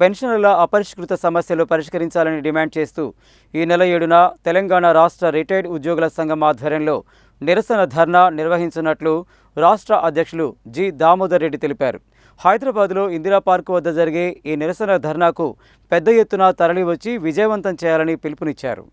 పెన్షనర్ల అపరిష్కృత సమస్యలు పరిష్కరించాలని డిమాండ్ చేస్తూ ఈ నెల ఏడున తెలంగాణ రాష్ట్ర రిటైర్డ్ ఉద్యోగుల సంఘం ఆధ్వర్యంలో నిరసన ధర్నా నిర్వహించినట్లు రాష్ట్ర అధ్యక్షులు జి దామోదర్ రెడ్డి తెలిపారు. హైదరాబాద్లో ఇందిరా పార్క్ వద్ద జరిగే ఈ నిరసన ధర్నాకు పెద్ద ఎత్తున తరలివచ్చి విజయవంతం చేయాలని పిలుపునిచ్చారు.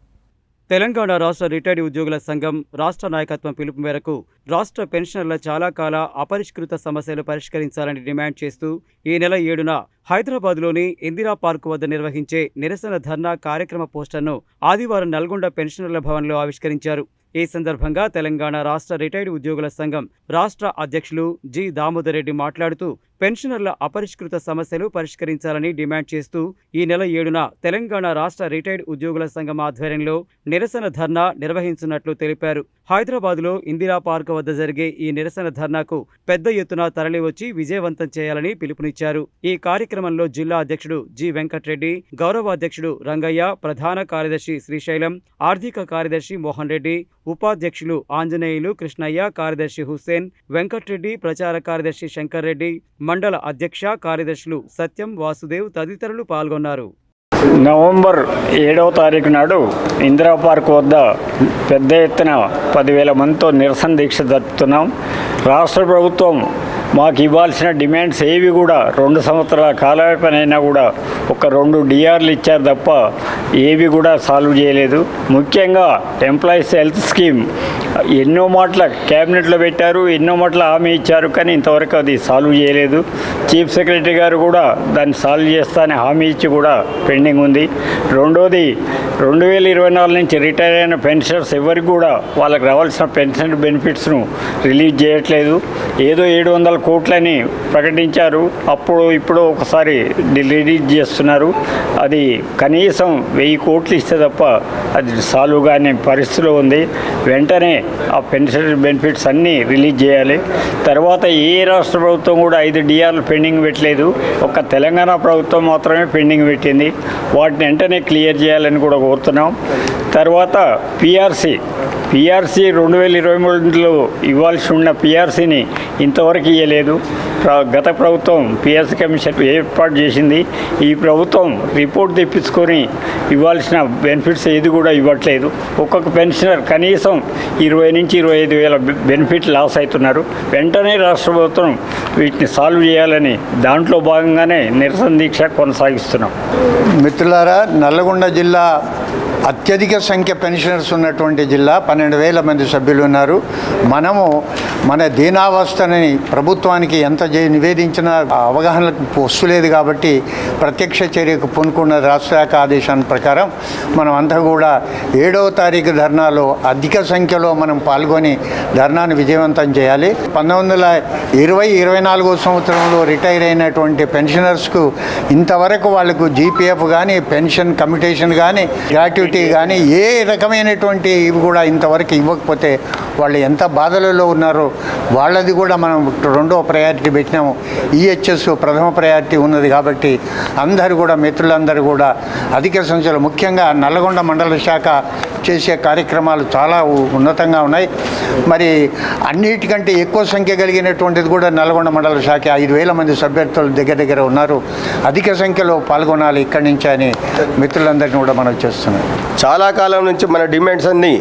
తెలంగాణ రాష్ట్ర రిటైర్డ్ ఉద్యోగుల సంఘం రాష్ట్ర నాయకత్వం పిలుపు మేరకు రాష్ట్ర పెన్షనర్ల చాలా కాల అపరిష్కృత సమస్యలు పరిష్కరించాలని డిమాండ్ చేస్తూ ఈ నెల ఏడున హైదరాబాద్లోని ఇందిరా పార్క్ వద్ద నిర్వహించే నిరసన ధర్నా కార్యక్రమ పోస్టర్ను ఆదివారం నల్గొండ పెన్షనర్ల భవన్లో ఆవిష్కరించారు. ఈ సందర్భంగా తెలంగాణ రాష్ట్ర రిటైర్డ్ ఉద్యోగుల సంఘం రాష్ట్ర అధ్యక్షులు జి దామోదర్ రెడ్డి మాట్లాడుతూ పెన్షనర్ల అపరిష్కృత సమస్యలు పరిష్కరించాలని డిమాండ్ చేస్తూ ఈ నెల ఏడున తెలంగాణ రాష్ట్ర రిటైర్డ్ ఉద్యోగుల సంఘం ఆధ్వర్యంలో నిరసన ధర్నా నిర్వహించినట్లు తెలిపారు. హైదరాబాద్లో ఇందిరా పార్క్ వద్ద జరిగే ఈ నిరసన ధర్నాకు పెద్ద ఎత్తున తరలివచ్చి విజయవంతం చేయాలని పిలుపునిచ్చారు. ఈ కార్యక్రమంలో జిల్లా అధ్యక్షుడు జి వెంకట్రెడ్డి గౌరవ అధ్యక్షుడు రంగయ్య ప్రధాన కార్యదర్శి శ్రీశైలం ఆర్థిక కార్యదర్శి మోహన్ రెడ్డి ఉపాధ్యక్షులు ఆంజనేయులు కృష్ణయ్య కార్యదర్శి హుస్సేన్ వెంకట్రెడ్డి ప్రచార కార్యదర్శి శంకర్ రెడ్డి మండల అధ్యక్ష కార్యదర్శులు సత్యం వాసుదేవ్ తదితరులు పాల్గొన్నారు. నవంబర్ ఏడవ తారీఖు నాడు ఇందిరా పార్క్ వద్ద పెద్ద ఎత్తున పదివేల మందితో నిరసన దీక్ష జరుపుతున్నాం. రాష్ట్ర ప్రభుత్వం మాకు ఇవ్వాల్సిన డిమాండ్స్ ఏవి కూడా రెండు సంవత్సరాల కాలవ్యాపనైనా కూడా ఒక రెండు డిఆర్లు ఇచ్చారు తప్ప ఏవి కూడా సాల్వ్ చేయలేదు. ముఖ్యంగా ఎంప్లాయీస్ హెల్త్ స్కీమ్ ఎన్నో మాటల క్యాబినెట్లో పెట్టారు ఎన్నో మాటల హామీ ఇచ్చారు కానీ ఇంతవరకు అది సాల్వ్ చేయలేదు. చీఫ్ సెక్రటరీ గారు కూడా దాన్ని సాల్వ్ చేస్తానని హామీ ఇచ్చి కూడా పెండింగ్ ఉంది. రెండోది రెండు వేల ఇరవై నాలుగు నుంచి రిటైర్ అయిన పెన్షనర్స్ ఎవరికి కూడా వాళ్ళకి రావాల్సిన పెన్షన్ బెనిఫిట్స్ను రిలీజ్ చేయట్లేదు. ఏదో ఏడు వందల కోట్లని ప్రకటించారు. అప్పుడు ఇప్పుడు ఒకసారి రిలీజ్ చేస్తున్నారు. అది కనీసం వెయ్యి కోట్లు ఇస్తే తప్ప అది సాల్వ్ కాని పరిస్థితిలో ఉంది. వెంటనే ఆ పెన్షన్ బెనిఫిట్స్ అన్నీ రిలీజ్ చేయాలి. తర్వాత ఏ రాష్ట్ర ప్రభుత్వం కూడా ఐదు డిఆర్లు పెండింగ్ పెట్టలేదు. ఒక తెలంగాణ ప్రభుత్వం మాత్రమే పెండింగ్ పెట్టింది. వాటిని వెంటనే క్లియర్ చేయాలని కూడా కోరుతున్నాం. తర్వాత పిఆర్సీ పిఆర్సీ రెండు వేల ఇరవై మూడులో ఇవ్వాల్సి ఉన్న పిఆర్సీని ఇంతవరకు ఇవ్వలేదు గత ప్రభుత్వం పిఆర్సీ కమిషన్ ఏర్పాటు చేసింది. ఈ ప్రభుత్వం రిపోర్ట్ తెప్పించుకొని ఇవ్వాల్సిన బెనిఫిట్స్ ఏది కూడా ఇవ్వట్లేదు. ఒక్కొక్క పెన్షనర్ కనీసం ఇరవై నుంచి ఇరవై ఐదు వేల బెనిఫిట్ లాస్ అవుతున్నారు. వెంటనే రాష్ట్ర ప్రభుత్వం వీటిని సాల్వ్ చేయాలని దాంట్లో భాగంగానే నిరసన దీక్ష కొనసాగిస్తున్నాం. మిత్రులారా నల్లగొండ జిల్లా అత్యధిక సంఖ్య పెన్షనర్స్ ఉన్నటువంటి జిల్లా పన్నెండు వేల మంది సభ్యులు ఉన్నారు. మనము మన దీనావస్థని ప్రభుత్వానికి ఎంత నివేదించినా అవగాహన అవగాహనకు వస్తులేదు కాబట్టి ప్రత్యక్ష చర్యకు పూనుకున్న రాష్ట్ర శాఖ ఆదేశాల ప్రకారం మనం అంతా కూడా ఏడవ తారీఖు ధర్నాలో అధిక సంఖ్యలో మనం పాల్గొని ధర్నాను విజయవంతం చేయాలి. పంతొమ్మిది వందల ఇరవై ఇరవై నాలుగో సంవత్సరంలో రిటైర్ అయినటువంటి పెన్షనర్స్కు ఇంతవరకు వాళ్ళకు జీపీఎఫ్ కానీ పెన్షన్ కమిటేషన్ కానీ గ్రాట్యుటీ కానీ ఏ రకమైనటువంటి ఇవి కూడా ఇంతవరకు ఇవ్వకపోతే వాళ్ళు ఎంత బాధలలో ఉన్నారో వాళ్ళది కూడా మనం రెండో ప్రయారిటీ పెట్టినాము. ఈహెచ్ఎస్ ప్రథమ ప్రయారిటీ ఉన్నది కాబట్టి అందరూ కూడా మిత్రులందరూ కూడా అధిక సంఖ్యలో ముఖ్యంగా నల్లగొండ మండల శాఖ చేసే కార్యక్రమాలు చాలా ఉన్నతంగా ఉన్నాయి. మరి అన్నిటికంటే ఎక్కువ సంఖ్య కలిగినటువంటిది కూడా నల్గొండ మండల శాఖ. ఐదు వేల మంది సభ్యర్థులు దగ్గర దగ్గర ఉన్నారు. అధిక సంఖ్యలో పాల్గొనాలి ఇక్కడి నుంచి అని మిత్రులందరినీ కూడా మనం చేస్తున్నాం. చాలా కాలం నుంచి మన డిమాండ్స్ అన్నీ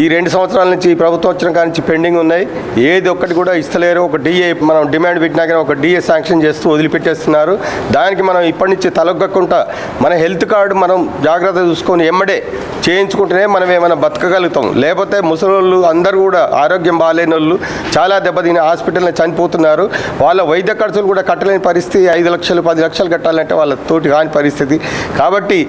ఈ రెండు సంవత్సరాల నుంచి ప్రభుత్వం వచ్చిన కాడి నుంచి పెండింగ్ ఉన్నాయి. ఏది ఒక్కటి కూడా ఇస్తలేరు. ఒక డిఏ మనం డిమాండ్ పెట్టినా కానీ ఒక డిఏ శాంక్షన్ చేస్తూ వదిలిపెట్టేస్తున్నారు. దానికి మనం ఇప్పటి నుంచి తలొగ్గకుండా మన హెల్త్ కార్డు మనం జాగ్రత్త చూసుకొని ఎమ్మడే చేయించుకుంటేనే మనం ఏమైనా బతకగలుగుతాం. లేకపోతే ముసలోళ్ళు అందరూ కూడా ఆరోగ్యం బాగాలేని వాళ్ళు చాలా దెబ్బతిని హాస్పిటల్లో చనిపోతున్నారు. వాళ్ళ వైద్య ఖర్చులు కూడా కట్టలేని పరిస్థితి. ఐదు లక్షలు పది లక్షలు కట్టాలంటే వాళ్ళ తోటి కాని పరిస్థితి. కాబట్టి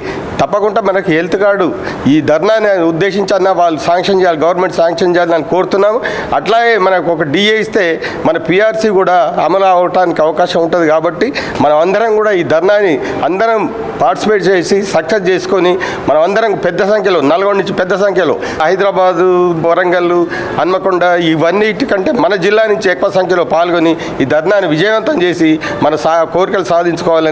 తప్పకుండా మనకి హెల్త్ కార్డు ఈ ధర్నాన్ని ఉద్దేశించన్నా వాళ్ళు శాంక్షన్ చేయాలి గవర్నమెంట్ శాంక్షన్ చేయాలని కోరుతున్నాము. అట్లాగే మనకు ఒక డిఏ ఇస్తే మన పిఆర్సీ కూడా అమలు అవడానికి అవకాశం ఉంటుంది కాబట్టి మనం అందరం కూడా ఈ ధర్నాని అందరం పార్టిసిపేట్ చేసి సక్సెస్ చేసుకొని మనం అందరం పెద్ద సంఖ్యలో నల్గొండ నుంచి పెద్ద సంఖ్యలో హైదరాబాదు వరంగల్ హన్మకొండ ఇవన్నిటికంటే మన జిల్లా నుంచి ఎక్కువ సంఖ్యలో పాల్గొని ఈ ధర్నాన్ని విజయవంతం చేసి మన సా కోరికలు సాధించుకోవాలని